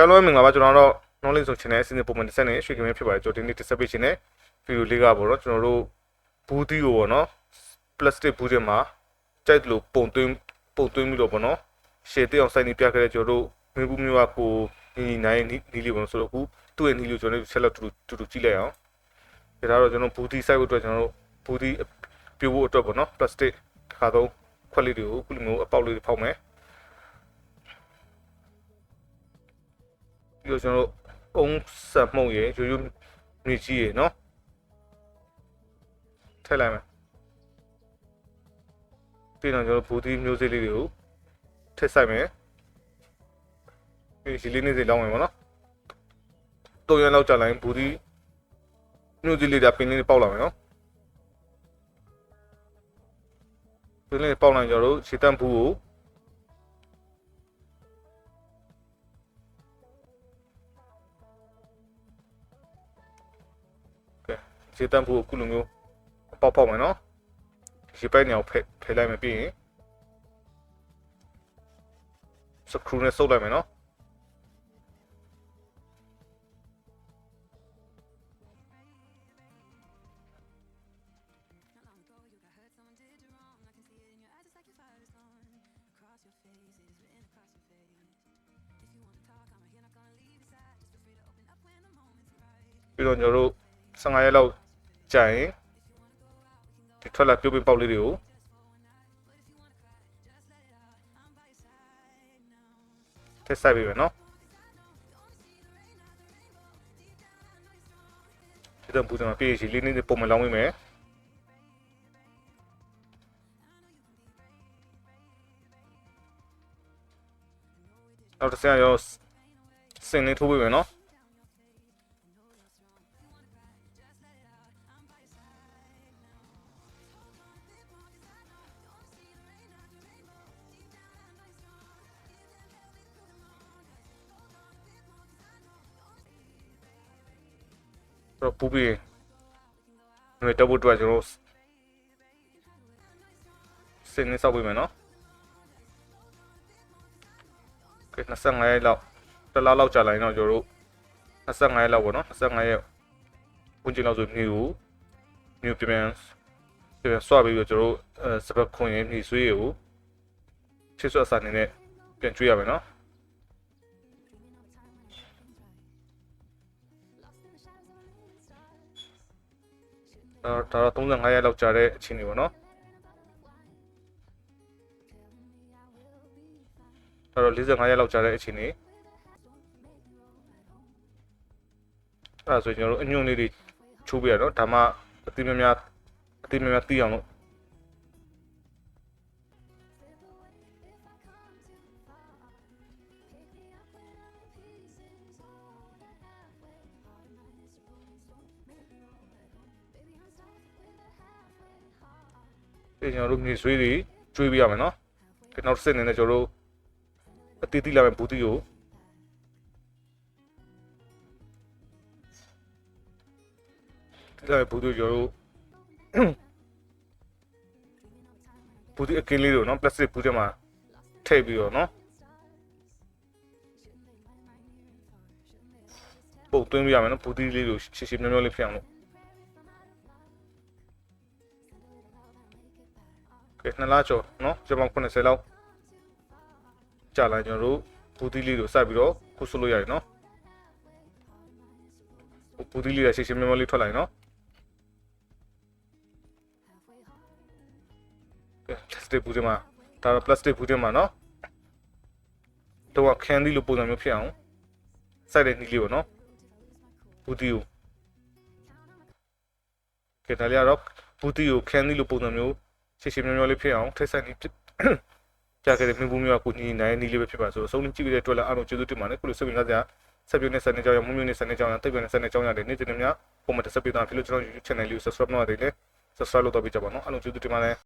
အားလုံးပဲမင်္ဂလာပါကျွန်တော်တော့ knowledge ဆို channel အစီအစဉ်ပုံမှန်တစ်ဆက်နဲ့ရွှေကမင်းဖြစ်ပါတယ်ကျွန်တော်ဒီနေ့တစ်ဆက်ပေးခြင်းနဲ့ဗီဒီယိုလေးကပေါ့နော်ကျွန်တော်တို့ဘူးသီးကိုပေါ့နော် plastic ဘူးတွေမှာကြိုက်တယ်လို့ပုံသွင်းပုံသွင်းပြီးတော့ပေါ့နော်ရှေ့တက်အောင်စိုက်နေပြခဲ့တဲ့ကျွန်တော်တို့မင်းဘူးမျိုးကကိုညီညီနိုင်နီးလေးပေါ့နော်ဆိုတော့အခုသူ့ရဲ့နီးလေးကိုကျွန်တော်တို့ဆက်လက်တူတူတူကြည့်လိုက်အောင်ဒါတော့ကျွန်တော်ဘူးသီးစိုက်ဖို့အတွက်ကျွန်တော်တို့ဘူးသီးပြို့ဖို့အတွက်ပေါ့နော် plastic တစ်ခါတော့ခွက်လေးတွေကိုအခုလိုမျိုးအပေါက်လေးတွေဖောက်မယ် ပြီးတော့ကျွန်တော်တို့အုံးဆက်မှုတ်ရယ်ရိုးရိုးမြေကြီးရယ်နော်ထည့်လိုက်မယ်ပြီးတော့ကျွန်တော်ဘူဒီမျိုးစေ့လေးတွေကိုထည့်ဆိုင်မယ်ပြီးရီလေးနေစေလောင်းမယ်ပေါ့နော်တုံးရလောက်ကြာလိုက်ဘူဒီမျိုးစေ့လေးတွေပင်လေးပေါက်လာမယ်နော်ပင်လေးပေါက်လိုက်ကျွန်တော်တို့ခြေတန့်ဘူးကို ခြေတန့်ဖို့အခုလိုမျိုးပေါက်ပေါက်မယ်နော်ရေပိုက်နေအောင်ဖယ်ဖယ်လိုက်မယ်ပြီးရင်စကရူနဲ့ဆုပ်လိုက်မယ်နော်ပြီးတော့ကျွန်တော်တို့15ရက်လောက် ကြာရင်ဒီထွက်လာပြုတ်ပင်းပေါက်လေးတွေကိုထည့်ဆိုင်ပြီးပဲနော်ဒီတော့ပူတယ်မှာပြေးရှိလေးနေတဲ့ပုံမှန်လောင်းမိမယ်နောက်တစ်ဆင့်ရောစင်လေးထိုးပေးမယ်နော် တော့ပူပြီးငွေတက်ဖို့အတွက်ကျွန်တော်စင်းနေစောက်ပေးမယ်နော်ကဲ25ရက်လောက်တစ်လားလောက်ကြာလာရင်တော့ကျွန်တော်တို့25ရက်လောက်ပေါ့နော်25ရက်ဝင်ကျင်လောက်ဆိုမြေကိုမြေပြန်ပြန်ပြန်ဆွပြီးတော့ကျွန်တော်တို့အဲစပတ်ခွန်ရင်မြေဆွေးကိုချစ်ဆွတ်အစာနေနဲ့ပြန်ကျွေးရမယ်နော် ဒါဒါတော့35ရက်လောက်ကြာတဲ့အချိန်တွေပေါ့နော်ဒါတော့45ရက်လောက်ကြာတဲ့အချိန်တွေအဲ့ဒါဆိုရင်ကျွန်တော်တို့အညွန့်လေးတွေချိုးပြရတော့ဒါမှအတိမများအတိမများသိအောင်လို့ ဒီကျွန်တော်တို့မြေဆွေးတွေကျွေးပြရမယ်နော်ဒီနောက်တစ်စစ်နေနဲ့ကျွန်တော်တို့အတီးတီးလာမယ့်ဘူးတီကိုဒီလာမယ့်ဘူးတီကိုကျွန်တော်တို့ဘူးတီအကင်းလေးတို့နော်ပလတ်စတစ်ဘူးထဲမှာထည့်ပြီးတော့နော်ပုတ်သွင်းပြရမယ်နော်ဘူးတီလေးတို့ရှည်ရှည်မြဲမြဲလေးဖြစ်အောင်လို့ ကဲနှစ်လားကျော်နော်ကျွန်တော်90လောက်ကြာလာကျွန်တော်တို့ဘူးသီးလေးကိုစိုက်ပြီးတော့ခုဆွလို့ရတယ်နော်ဘူးသီးလေးရရှင်းရှင်းမမလေးထွက်လာရင်နော်ကဲ plastic ဘူးတွေမှာဒါတော့ plastic ဘူးတွေမှာနော်တော့ candy လို့ပုံစံမျိုးဖြစ်အောင်စိုက်တဲ့နည်းလေးပေါ့နော်ဘူးသီးကိုကဲဒါလေးကတော့ဘူးသီးကို candy လို့ပုံစံမျိုး ရှည်ရှည်မြောမြောလေးဖြစ်အောင်ထိတ်ဆက်နေဖြစ်ပြခဲ့တဲ့မြင်းဘူးမျိုးကကိုညီနိုင်နီးလေးပဲဖြစ်ပါဆိုအဆုံးကြည့်ပြီးတဲ့အတွက်လည်းအားလုံးကျေးဇူးတင်ပါတယ်ခုလိုဆက်ပြီးသားကြဆက်ပြုံးနဲ့ဆက်နေကြရမွမျိုးနဲ့ဆက်နေကြရတိတ်ပြန်နဲ့ဆက်နေကြရတယ်နေ့စဉ်နဲ့များပုံမှန်တက်ဆက်ပြီးသားဖြစ်လို့ကျွန်တော် YouTube channel လေးကို subscribe လုပ်ရတယ်လေ subscribe လုပ်တော့ပြကြပါနော်အားလုံးကျေးဇူးတင်ပါတယ်